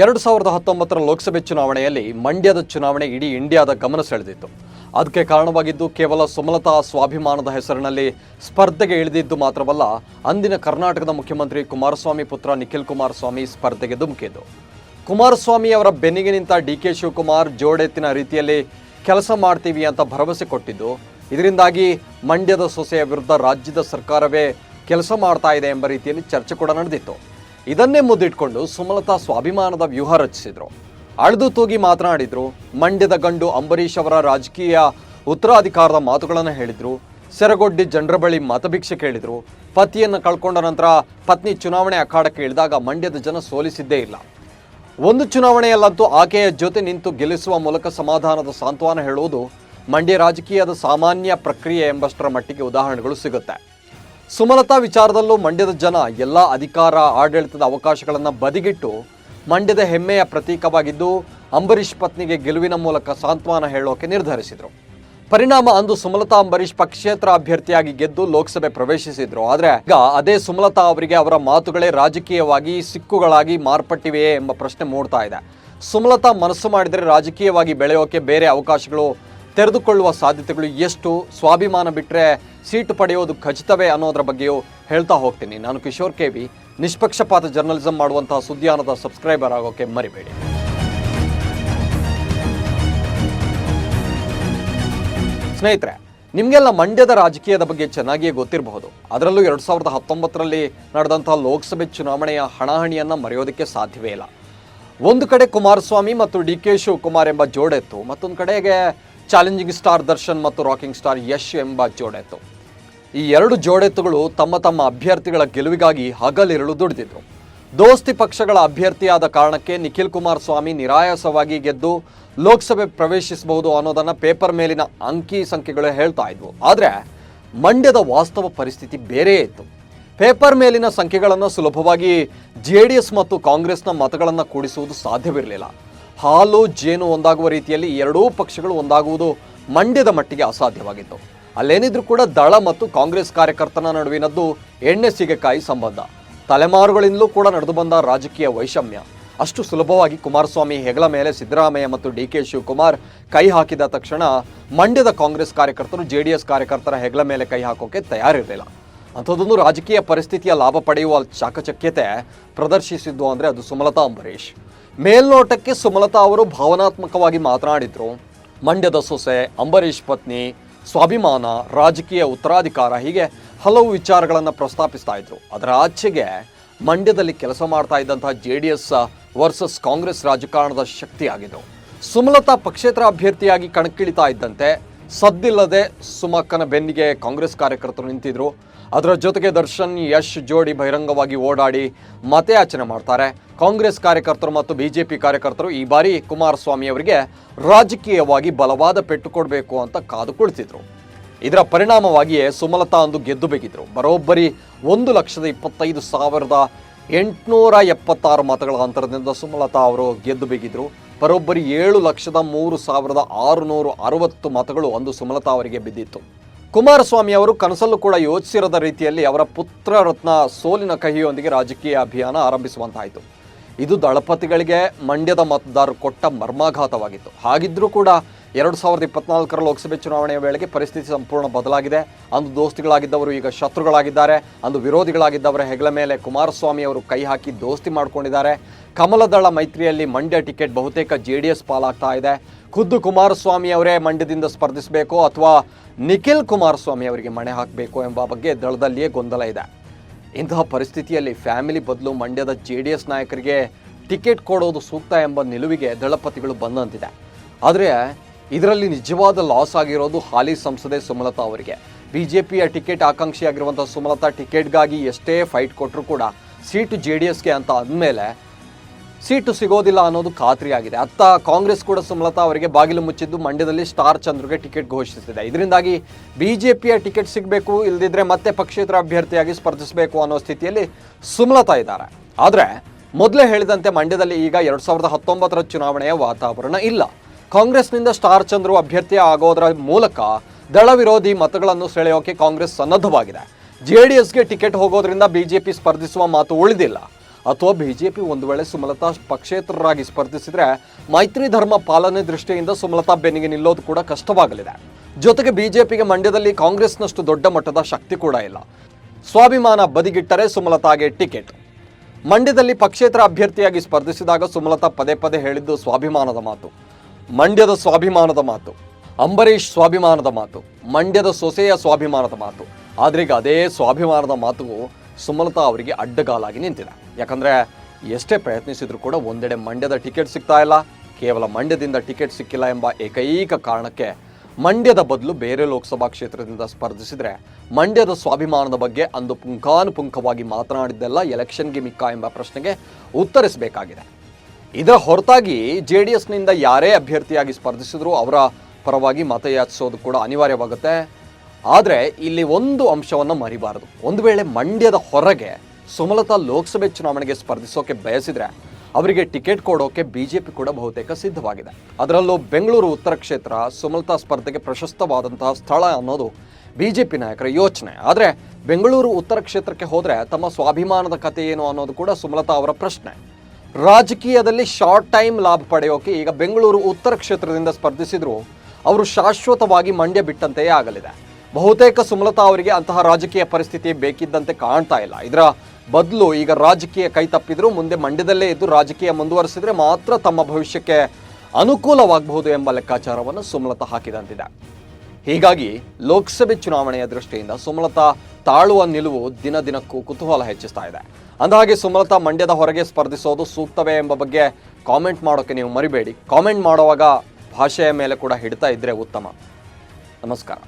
ಎರಡು ಸಾವಿರದ ಹತ್ತೊಂಬತ್ತರ ಲೋಕಸಭೆ ಚುನಾವಣೆಯಲ್ಲಿ ಮಂಡ್ಯದ ಚುನಾವಣೆ ಇಡೀ ಇಂಡಿಯಾದ ಗಮನ ಸೆಳೆದಿತ್ತು. ಅದಕ್ಕೆ ಕಾರಣವಾಗಿದ್ದು ಕೇವಲ ಸುಮಲತಾ ಸ್ವಾಭಿಮಾನದ ಹೆಸರಿನಲ್ಲಿ ಸ್ಪರ್ಧೆಗೆ ಇಳಿದಿದ್ದು ಮಾತ್ರವಲ್ಲ, ಅಂದಿನ ಕರ್ನಾಟಕದ ಮುಖ್ಯಮಂತ್ರಿ ಕುಮಾರಸ್ವಾಮಿ ಪುತ್ರ ನಿಖಿಲ್ ಕುಮಾರಸ್ವಾಮಿ ಸ್ಪರ್ಧೆಗೆ ಧುಮುಕಿದ್ದು ಕುಮಾರಸ್ವಾಮಿ ಅವರ ಬೆನ್ನಿಗೆ ನಿಂತ ಡಿ ಕೆ ಶಿವಕುಮಾರ್ ಜೋಡೆತ್ತಿನ ರೀತಿಯಲ್ಲಿ ಕೆಲಸ ಮಾಡ್ತೀವಿ ಅಂತ ಭರವಸೆ ಕೊಟ್ಟಿದ್ದು, ಇದರಿಂದಾಗಿ ಮಂಡ್ಯದ ಸೊಸೆಯ ವಿರುದ್ಧ ರಾಜ್ಯದ ಸರ್ಕಾರವೇ ಕೆಲಸ ಮಾಡ್ತಾ ಇದೆ ಎಂಬ ರೀತಿಯಲ್ಲಿ ಚರ್ಚೆ ಕೂಡ ನಡೆದಿತ್ತು. ಇದನ್ನೇ ಮುದ್ದಿಟ್ಕೊಂಡು ಸುಮಲತಾ ಸ್ವಾಭಿಮಾನದ ವ್ಯೂಹ ರಚಿಸಿದ್ರು. ಅಳೆದು ತೂಗಿ ಮಾತನಾಡಿದ್ರು, ಮಂಡ್ಯದ ಗಂಡು ಅಂಬರೀಷ್ ಅವರ ರಾಜಕೀಯ ಉತ್ತರಾಧಿಕಾರದ ಮಾತುಗಳನ್ನು ಹೇಳಿದ್ರು, ಸೆರಗೊಡ್ಡಿ ಜನರ ಬಳಿ ಮತಭಿಕ್ಷೆ ಕೇಳಿದ್ರು, ಪತಿಯನ್ನು ಕಳ್ಕೊಂಡ ನಂತರ ಪತ್ನಿ ಚುನಾವಣೆ ಅಖಾಡಕ್ಕೆ ಇಳಿದಾಗ ಮಂಡ್ಯದ ಜನ ಸೋಲಿಸಿದ್ದೇ ಇಲ್ಲ. ಒಂದು ಚುನಾವಣೆಯಲ್ಲಂತೂ ಆಕೆಯ ಜೊತೆ ನಿಂತು ಗೆಲ್ಲಿಸುವ ಮೂಲಕ ಸಮಾಧಾನದ ಸಾಂತ್ವನ ಹೇಳುವುದು ಮಂಡ್ಯ ರಾಜಕೀಯದ ಸಾಮಾನ್ಯ ಪ್ರಕ್ರಿಯೆ ಎಂಬಷ್ಟರ ಮಟ್ಟಿಗೆ ಉದಾಹರಣೆಗಳು ಸಿಗುತ್ತೆ. ಸುಮಲತಾ ವಿಚಾರದಲ್ಲೂ ಮಂಡ್ಯದ ಜನ ಎಲ್ಲ ಅಧಿಕಾರ ಆಡಳಿತದ ಅವಕಾಶಗಳನ್ನು ಬದಿಗಿಟ್ಟು ಮಂಡ್ಯದ ಹೆಮ್ಮೆಯ ಪ್ರತೀಕವಾಗಿದ್ದು ಅಂಬರೀಷ್ ಪತ್ನಿಗೆ ಗೆಲುವಿನ ಮೂಲಕ ಸಾಂತ್ವನ ಹೇಳೋಕೆ ನಿರ್ಧರಿಸಿದರು. ಪರಿಣಾಮ ಅಂದು ಸುಮಲತಾ ಅಂಬರೀಷ್ ಪಕ್ಷೇತರ ಅಭ್ಯರ್ಥಿಯಾಗಿ ಗೆದ್ದು ಲೋಕಸಭೆ ಪ್ರವೇಶಿಸಿದ್ರು. ಆದರೆ ಈಗ ಅದೇ ಸುಮಲತಾ ಅವರಿಗೆ ಅವರ ಮಾತುಗಳೇ ರಾಜಕೀಯವಾಗಿ ಸಿಕ್ಕುಗಳಾಗಿ ಮಾರ್ಪಟ್ಟಿವೆಯೇ ಎಂಬ ಪ್ರಶ್ನೆ ಮೂಡ್ತಾ ಇದೆ. ಸುಮಲತಾ ಮನಸ್ಸು ಮಾಡಿದರೆ ರಾಜಕೀಯವಾಗಿ ಬೆಳೆಯೋಕೆ ಬೇರೆ ಅವಕಾಶಗಳು ತೆರೆದುಕೊಳ್ಳುವ ಸಾಧ್ಯತೆಗಳು ಎಷ್ಟು? ಸ್ವಾಭಿಮಾನ ಬಿಟ್ಟರೆ ಸೀಟು ಪಡೆಯೋದು ಖಚಿತವೇ ಅನ್ನೋದರ ಬಗ್ಗೆಯೂ ಹೇಳ್ತಾ ಹೋಗ್ತೀನಿ. ನಾನು ಕಿಶೋರ್ ಕೆ ವಿ. ನಿಷ್ಪಕ್ಷಪಾತ ಜರ್ನಲಿಸಂ ಮಾಡುವಂತಹ ಸುದ್ದಿಯಾನದ ಸಬ್ಸ್ಕ್ರೈಬರ್ ಆಗೋಕೆ ಮರಿಬೇಡಿ. ಸ್ನೇಹಿತರೆ, ನಿಮಗೆಲ್ಲ ಮಂಡ್ಯದ ರಾಜಕೀಯದ ಬಗ್ಗೆ ಚೆನ್ನಾಗಿಯೇ ಗೊತ್ತಿರಬಹುದು. ಅದರಲ್ಲೂ ಎರಡು ಸಾವಿರದ ಹತ್ತೊಂಬತ್ತರಲ್ಲಿ ನಡೆದಂತಹ ಲೋಕಸಭೆ ಚುನಾವಣೆಯ ಹಣಾಹಣಿಯನ್ನು ಮರೆಯೋದಕ್ಕೆ ಸಾಧ್ಯವೇ ಇಲ್ಲ. ಒಂದು ಕಡೆ ಕುಮಾರಸ್ವಾಮಿ ಮತ್ತು ಡಿ ಕೆ ಶಿವಕುಮಾರ್ ಎಂಬ ಜೋಡೆತ್ತು, ಮತ್ತೊಂದು ಕಡೆಗೆ ಚಾಲೆಂಜಿಂಗ್ ಸ್ಟಾರ್ ದರ್ಶನ್ ಮತ್ತು ರಾಕಿಂಗ್ ಸ್ಟಾರ್ ಯಶ್ ಎಂಬ ಜೋಡೆತ್ತು. ಈ ಎರಡು ಜೋಡೆತ್ತುಗಳು ತಮ್ಮ ತಮ್ಮ ಅಭ್ಯರ್ಥಿಗಳ ಗೆಲುವಿಗಾಗಿ ಹಗಲಿರುಳು ದುಡಿದಿದ್ರು. ದೋಸ್ತಿ ಪಕ್ಷಗಳ ಅಭ್ಯರ್ಥಿಯಾದ ಕಾರಣಕ್ಕೆ ನಿಖಿಲ್ ಕುಮಾರಸ್ವಾಮಿ ನಿರಾಯಾಸವಾಗಿ ಗೆದ್ದು ಲೋಕಸಭೆ ಪ್ರವೇಶಿಸಬಹುದು ಅನ್ನೋದನ್ನ ಪೇಪರ್ ಮೇಲಿನ ಅಂಕಿ ಸಂಖ್ಯೆಗಳು ಹೇಳ್ತಾ ಇದ್ವು. ಆದರೆ ಮಂಡ್ಯದ ವಾಸ್ತವ ಪರಿಸ್ಥಿತಿ ಬೇರೆ ಇತ್ತು. ಪೇಪರ್ ಮೇಲಿನ ಸಂಖ್ಯೆಗಳನ್ನು ಸುಲಭವಾಗಿ ಜೆ ಮತ್ತು ಕಾಂಗ್ರೆಸ್ನ ಮತಗಳನ್ನು ಕೂಡಿಸುವುದು ಸಾಧ್ಯವಿರಲಿಲ್ಲ. ಹಾಲು, ಜೇನು ಒಂದಾಗುವ ರೀತಿಯಲ್ಲಿ ಎರಡೂ ಪಕ್ಷಗಳು ಒಂದಾಗುವುದು ಮಂಡ್ಯದ ಮಟ್ಟಿಗೆ ಅಸಾಧ್ಯವಾಗಿತ್ತು. ಅಲ್ಲೇನಿದ್ರೂ ಕೂಡ ದಳ ಮತ್ತು ಕಾಂಗ್ರೆಸ್ ಕಾರ್ಯಕರ್ತನ ನಡುವಿನದ್ದು ಎಣ್ಣೆ ಸಿಗಕಾಯಿ ಸಂಬಂಧ. ತಲೆಮಾರುಗಳಿಂದಲೂ ಕೂಡ ನಡೆದು ಬಂದ ರಾಜಕೀಯ ವೈಷಮ್ಯ. ಅಷ್ಟು ಸುಲಭವಾಗಿ ಕುಮಾರಸ್ವಾಮಿ ಹೆಗಲ ಮೇಲೆ ಸಿದ್ದರಾಮಯ್ಯ ಮತ್ತು ಡಿ ಕೆ ಶಿವಕುಮಾರ್ ಕೈ ಹಾಕಿದ ತಕ್ಷಣ ಮಂಡ್ಯದ ಕಾಂಗ್ರೆಸ್ ಕಾರ್ಯಕರ್ತರು ಜೆ ಡಿ ಎಸ್ ಕಾರ್ಯಕರ್ತರ ಹೆಗಲ ಮೇಲೆ ಕೈ ಹಾಕೋಕೆ ತಯಾರಿರಲಿಲ್ಲ. ಅಂಥದ್ದೊಂದು ರಾಜಕೀಯ ಪರಿಸ್ಥಿತಿಯ ಲಾಭ ಪಡೆಯುವ ಚಾಕಚಕ್ಯತೆ ಪ್ರದರ್ಶಿಸಿದ್ದು ಅಂದರೆ ಅದು ಸುಮಲತಾ ಅಂಬರೀಷ್. ಮೇಲ್ನೋಟಕ್ಕೆ ಸುಮಲತಾ ಅವರು ಭಾವನಾತ್ಮಕವಾಗಿ ಮಾತನಾಡಿದ್ರು. ಮಂಡ್ಯದ ಸೊಸೆ, ಅಂಬರೀಷ್ ಪತ್ನಿ, ಸ್ವಾಭಿಮಾನ, ರಾಜಕೀಯ ಉತ್ತರಾಧಿಕಾರ ಹೀಗೆ ಹಲವು ವಿಚಾರಗಳನ್ನು ಪ್ರಸ್ತಾಪಿಸ್ತಾ ಇದ್ರು. ಅದರ ಆಚೆಗೆ ಮಂಡ್ಯದಲ್ಲಿ ಕೆಲಸ ಮಾಡ್ತಾ ಇದ್ದಂತಹ J D S versus Congress ರಾಜಕಾರಣದ ಶಕ್ತಿಯಾಗಿದ್ದವು ಸುಮಲತಾ ಪಕ್ಷೇತರ ಅಭ್ಯರ್ಥಿಯಾಗಿ ಕಣಕ್ಕಿಳಿತಾ ಇದ್ದಂತೆ ಸದ್ದಿಲ್ಲದೆ ಸುಮಕ್ಕನ ಬೆನ್ನಿಗೆ ಕಾಂಗ್ರೆಸ್ ಕಾರ್ಯಕರ್ತರು ನಿಂತಿದ್ರು. ಅದರ ಜೊತೆಗೆ ದರ್ಶನ್ ಯಶ್ ಜೋಡಿ ಬಹಿರಂಗವಾಗಿ ಓಡಾಡಿ ಮತಯಾಚನೆ ಮಾಡ್ತಾರೆ. ಕಾಂಗ್ರೆಸ್ ಕಾರ್ಯಕರ್ತರು ಮತ್ತು ಬಿಜೆಪಿ ಕಾರ್ಯಕರ್ತರು ಈ ಬಾರಿ ಕುಮಾರಸ್ವಾಮಿ ಅವರಿಗೆ ರಾಜಕೀಯವಾಗಿ ಬಲವಾದ ಪೆಟ್ಟು ಕೊಡಬೇಕು ಅಂತ ಕಾದು ಕುಳಿತಿದ್ರು. ಇದರ ಪರಿಣಾಮವಾಗಿಯೇ ಸುಮಲತಾ ಅಂದು ಗೆದ್ದು ಬೇಕಿದ್ರು ಬರೋಬ್ಬರಿ ಒಂದು ಲಕ್ಷದ ಇಪ್ಪತ್ತೈದು ಸಾವಿರದ ಎಂಟುನೂರ ಎಪ್ಪತ್ತಾರು ಮತಗಳ ಅಂತರದಿಂದ ಸುಮಲತಾ ಅವರು ಗೆದ್ದು ಬೇಕಿದ್ರು ಬರೋಬ್ಬರಿ ಏಳು ಲಕ್ಷದ ಮೂರು ಸಾವಿರದ ಆರುನೂರು ಅರವತ್ತು ಮತಗಳು ಅಂದು ಸುಮಲತಾ ಅವರಿಗೆ ಬಿದ್ದಿತ್ತು. ಕುಮಾರಸ್ವಾಮಿ ಅವರು ಕನಸಲ್ಲೂ ಕೂಡ ಯೋಚಿಸಿರದ ರೀತಿಯಲ್ಲಿ ಅವರ ಪುತ್ರ ರತ್ನ ಸೋಲಿನ ಕಹಿಯೊಂದಿಗೆ ರಾಜಕೀಯ ಅಭಿಯಾನ ಆರಂಭಿಸುವಂತಾಯಿತು. ಇದು ದಳಪತಿಗಳಿಗೆ ಮಂಡ್ಯದ ಮತದಾರರು ಕೊಟ್ಟ ಮರ್ಮಾಘಾತವಾಗಿತ್ತು. ಹಾಗಿದ್ರೂ ಕೂಡ ಎರಡು ಸಾವಿರದ ಇಪ್ಪತ್ನಾಲ್ಕರ ಲೋಕಸಭೆ ಚುನಾವಣೆಯ ವೇಳೆಗೆ ಪರಿಸ್ಥಿತಿ ಸಂಪೂರ್ಣ ಬದಲಾಗಿದೆ. ಅಂದು ದೋಸ್ತಿಗಳಾಗಿದ್ದವರು ಈಗ ಶತ್ರುಗಳಾಗಿದ್ದಾರೆ. ಅಂದು ವಿರೋಧಿಗಳಾಗಿದ್ದವರ ಹೆಗಲ ಮೇಲೆ ಕುಮಾರಸ್ವಾಮಿ ಅವರು ಕೈ ಹಾಕಿ ದೋಸ್ತಿ ಮಾಡಿಕೊಂಡಿದ್ದಾರೆ. ಕಮಲದಳ ಮೈತ್ರಿಯಲ್ಲಿ ಮಂಡ್ಯ ಟಿಕೆಟ್ ಬಹುತೇಕ ಜೆ ಡಿ ಎಸ್ ಪಾಲಾಗ್ತಾ ಇದೆ. ಖುದ್ದು ಕುಮಾರಸ್ವಾಮಿ ಅವರೇ ಮಂಡ್ಯದಿಂದ ಸ್ಪರ್ಧಿಸಬೇಕು ಅಥವಾ ನಿಖಿಲ್ ಕುಮಾರಸ್ವಾಮಿ ಅವರಿಗೆ ಮಣೆ ಹಾಕಬೇಕು ಎಂಬ ಬಗ್ಗೆ ದಳದಲ್ಲಿಯೇ ಗೊಂದಲ ಇದೆ. ಇಂತಹ ಪರಿಸ್ಥಿತಿಯಲ್ಲಿ ಫ್ಯಾಮಿಲಿ ಬದಲು ಮಂಡ್ಯದ ಜೆ ಡಿ ಎಸ್ ನಾಯಕರಿಗೆ ಟಿಕೆಟ್ ಕೊಡೋದು ಸೂಕ್ತ ಎಂಬ ನಿಲುವಿಗೆ ದಳಪತಿಗಳು ಬಂದಂತಿದೆ. ಆದರೆ ಇದರಲ್ಲಿ ನಿಜವಾದ ಲಾಸ್ ಆಗಿರೋದು ಹಾಲಿ ಸಂಸದೆ ಸುಮಲತಾ ಅವರಿಗೆ. ಬಿಜೆಪಿಯ ಟಿಕೆಟ್ ಆಕಾಂಕ್ಷಿಯಾಗಿರುವಂಥ ಸುಮಲತಾ ಟಿಕೆಟ್ಗಾಗಿ ಎಷ್ಟೇ ಫೈಟ್ ಕೊಟ್ಟರು ಕೂಡ ಸೀಟು ಜೆ ಡಿ ಎಸ್ಗೆ ಅಂತ ಅಂದಮೇಲೆ ಸೀಟು ಸಿಗೋದಿಲ್ಲ ಅನ್ನೋದು ಖಾತ್ರಿಯಾಗಿದೆ. ಅತ್ತ ಕಾಂಗ್ರೆಸ್ ಕೂಡ ಸುಮಲತಾ ಅವರಿಗೆ ಬಾಗಿಲು ಮುಚ್ಚಿದ್ದು ಮಂಡ್ಯದಲ್ಲಿ ಸ್ಟಾರ್ ಚಂದ್ರಿಗೆ ಟಿಕೆಟ್ ಘೋಷಿಸಿದೆ. ಇದರಿಂದಾಗಿ ಬಿಜೆಪಿಯ ಟಿಕೆಟ್ ಸಿಗಬೇಕು ಇಲ್ಲದಿದ್ದರೆ ಮತ್ತೆ ಪಕ್ಷೇತರ ಅಭ್ಯರ್ಥಿಯಾಗಿ ಸ್ಪರ್ಧಿಸಬೇಕು ಅನ್ನೋ ಸ್ಥಿತಿಯಲ್ಲಿ ಸುಮಲತಾ ಇದ್ದಾರೆ. ಆದರೆ ಮೊದಲೇ ಹೇಳಿದಂತೆ ಮಂಡ್ಯದಲ್ಲಿ ಈಗ ಎರಡು ಸಾವಿರದ ಹತ್ತೊಂಬತ್ತರ ಚುನಾವಣೆಯ ವಾತಾವರಣ ಇಲ್ಲ. ಕಾಂಗ್ರೆಸ್ನಿಂದ ಸ್ಟಾರ್ ಚಂದ್ರು ಅಭ್ಯರ್ಥಿ ಆಗೋದರ ಮೂಲಕ ದಳ ವಿರೋಧಿ ಮತಗಳನ್ನು ಸೆಳೆಯೋಕೆ ಕಾಂಗ್ರೆಸ್ ಸನ್ನದ್ಧವಾಗಿದೆ. ಜೆ ಡಿ ಎಸ್ಗೆ ಟಿಕೆಟ್ ಹೋಗೋದ್ರಿಂದ ಬಿಜೆಪಿ ಸ್ಪರ್ಧಿಸುವ ಮಾತು ಉಳಿದಿಲ್ಲ. ಅಥವಾ ಬಿಜೆಪಿ ಒಂದು ವೇಳೆ ಸುಮಲತಾ ಪಕ್ಷೇತರರಾಗಿ ಸ್ಪರ್ಧಿಸಿದ್ರೆ ಮೈತ್ರಿ ಧರ್ಮ ಪಾಲನೆ ದೃಷ್ಟಿಯಿಂದ ಸುಮಲತಾ ಬೆನ್ನಿಗೆ ನಿಲ್ಲೋದು ಕೂಡ ಕಷ್ಟವಾಗಲಿದೆ. ಜೊತೆಗೆ ಬಿಜೆಪಿಗೆ ಮಂಡ್ಯದಲ್ಲಿ ಕಾಂಗ್ರೆಸ್ನಷ್ಟು ದೊಡ್ಡ ಮಟ್ಟದ ಶಕ್ತಿ ಕೂಡ ಇಲ್ಲ. ಸ್ವಾಭಿಮಾನ ಬದಿಗಿಟ್ಟರೆ ಸುಮಲತಾಗೆ ಟಿಕೆಟ್. ಮಂಡ್ಯದಲ್ಲಿ ಪಕ್ಷೇತರ ಅಭ್ಯರ್ಥಿಯಾಗಿ ಸ್ಪರ್ಧಿಸಿದಾಗ ಸುಮಲತಾ ಪದೇ ಪದೇ ಹೇಳಿದ್ದು ಸ್ವಾಭಿಮಾನದ ಮಾತು. ಮಂಡ್ಯದ ಸ್ವಾಭಿಮಾನದ ಮಾತು, ಅಂಬರೀಷ್ ಸ್ವಾಭಿಮಾನದ ಮಾತು, ಮಂಡ್ಯದ ಸೊಸೆಯ ಸ್ವಾಭಿಮಾನದ ಮಾತು. ಆದ್ರೀಗ ಅದೇ ಸ್ವಾಭಿಮಾನದ ಮಾತು ಸುಮಲತಾ ಅವರಿಗೆ ಅಡ್ಡಗಾಲಾಗಿ ನಿಂತಿದೆ. ಯಾಕಂದ್ರೆ ಎಷ್ಟೇ ಪ್ರಯತ್ನಿಸಿದ್ರು ಕೂಡ ಒಂದೆಡೆ ಮಂಡ್ಯದ ಟಿಕೆಟ್ ಸಿಗ್ತಾ ಇಲ್ಲ, ಕೇವಲ ಮಂಡ್ಯದಿಂದ ಟಿಕೆಟ್ ಸಿಕ್ಕಿಲ್ಲ ಎಂಬ ಏಕೈಕ ಕಾರಣಕ್ಕೆ ಮಂಡ್ಯದ ಬದಲು ಬೇರೆ ಲೋಕಸಭಾ ಕ್ಷೇತ್ರದಿಂದ ಸ್ಪರ್ಧಿಸಿದ್ರೆ ಮಂಡ್ಯದ ಸ್ವಾಭಿಮಾನದ ಬಗ್ಗೆ ಅಂದು ಪುಂಖಾನುಪುಂಖವಾಗಿ ಮಾತನಾಡಿದ್ದೆಲ್ಲ ಎಲೆಕ್ಷನ್ಗೆ ಮಿಕ್ಕ ಎಂಬ ಪ್ರಶ್ನೆಗೆ ಉತ್ತರಿಸಬೇಕಾಗಿದೆ. ಇದರ ಹೊರತಾಗಿ ಜೆ ಡಿ ಎಸ್ನಿಂದ ಯಾರೇ ಅಭ್ಯರ್ಥಿಯಾಗಿ ಸ್ಪರ್ಧಿಸಿದ್ರು ಅವರ ಪರವಾಗಿ ಮತಯಾಚಿಸೋದು ಕೂಡ ಅನಿವಾರ್ಯವಾಗುತ್ತೆ. ಆದರೆ ಇಲ್ಲಿ ಒಂದು ಅಂಶವನ್ನು ಮರಿಬಾರದು. ಒಂದು ವೇಳೆ ಮಂಡ್ಯದ ಹೊರಗೆ ಸುಮಲತಾ ಲೋಕಸಭೆ ಚುನಾವಣೆಗೆ ಸ್ಪರ್ಧಿಸೋಕೆ ಬಯಸಿದ್ರೆ ಅವರಿಗೆ ಟಿಕೆಟ್ ಕೊಡೋಕೆ ಪಿ ಕೂಡ ಬಹುತೇಕ ಸಿದ್ಧವಾಗಿದೆ. ಅದರಲ್ಲೂ ಬೆಂಗಳೂರು ಉತ್ತರ ಕ್ಷೇತ್ರ ಸುಮಲತಾ ಸ್ಪರ್ಧೆಗೆ ಪ್ರಶಸ್ತವಾದಂತಹ ಸ್ಥಳ ಅನ್ನೋದು ಬಿ ಜೆ ಪಿ ನಾಯಕರ ಯೋಚನೆ. ಆದರೆ ಬೆಂಗಳೂರು ಉತ್ತರ ಕ್ಷೇತ್ರಕ್ಕೆ ಹೋದರೆ ತಮ್ಮ ಸ್ವಾಭಿಮಾನದ ಕಥೆ ಏನು ಅನ್ನೋದು ಕೂಡ ಸುಮಲತಾ ಅವರ ಪ್ರಶ್ನೆ. ರಾಜಕೀಯದಲ್ಲಿ ಶಾರ್ಟ್ ಟೈಮ್ ಲಾಭ ಪಡೆಯೋಕೆ ಈಗ ಬೆಂಗಳೂರು ಉತ್ತರ ಕ್ಷೇತ್ರದಿಂದ ಸ್ಪರ್ಧಿಸಿದ್ರು. ಅವರು ಶಾಶ್ವತವಾಗಿ ಮಂಡ್ಯ ಬಿಟ್ಟಂತೆಯೇ ಆಗಲಿದೆ. ಬಹುತೇಕ ಸುಮಲತಾ ಅವರಿಗೆ ಅಂತಹ ರಾಜಕೀಯ ಪರಿಸ್ಥಿತಿ ಬೇಕಿದ್ದಂತೆ ಕಾಣ್ತಾ ಇಲ್ಲ. ಇದರ ಬದಲು ಈಗ ರಾಜಕೀಯ ಕೈ ತಪ್ಪಿದ್ರು, ಮುಂದೆ ಮಂಡ್ಯದಲ್ಲೇ ಇದ್ದು ರಾಜಕೀಯ ಮುಂದುವರಿಸಿದ್ರೆ ಮಾತ್ರ ತಮ್ಮ ಭವಿಷ್ಯಕ್ಕೆ ಅನುಕೂಲವಾಗಬಹುದು ಎಂಬ ಲೆಕ್ಕಾಚಾರವನ್ನು ಸುಮಲತಾ ಹಾಕಿದಂತಿದೆ. ಹೀಗಾಗಿ ಲೋಕಸಭೆ ಚುನಾವಣೆಯ ದೃಷ್ಟಿಯಿಂದ ಸುಮಲತಾ ತಾಳುವ ನಿಲುವು ದಿನ ದಿನಕ್ಕೂ ಕುತೂಹಲ ಹೆಚ್ಚಿಸ್ತಾ ಇದೆ. ಅಂದಹಾಗೆ ಸುಮಲತಾ ಮಂಡ್ಯದ ಹೊರಗೆ ಸ್ಪರ್ಧಿಸೋದು ಸೂಕ್ತವೇ ಎಂಬ ಬಗ್ಗೆ ಕಾಮೆಂಟ್ ಮಾಡೋಕ್ಕೆ ನೀವು ಮರಿಬೇಡಿ. ಕಾಮೆಂಟ್ ಮಾಡುವಾಗ ಭಾಷೆಯ ಮೇಲೆ ಕೂಡ ಹಿಡಿತಾ ಇದ್ದರೆ ಉತ್ತಮ. ನಮಸ್ಕಾರ.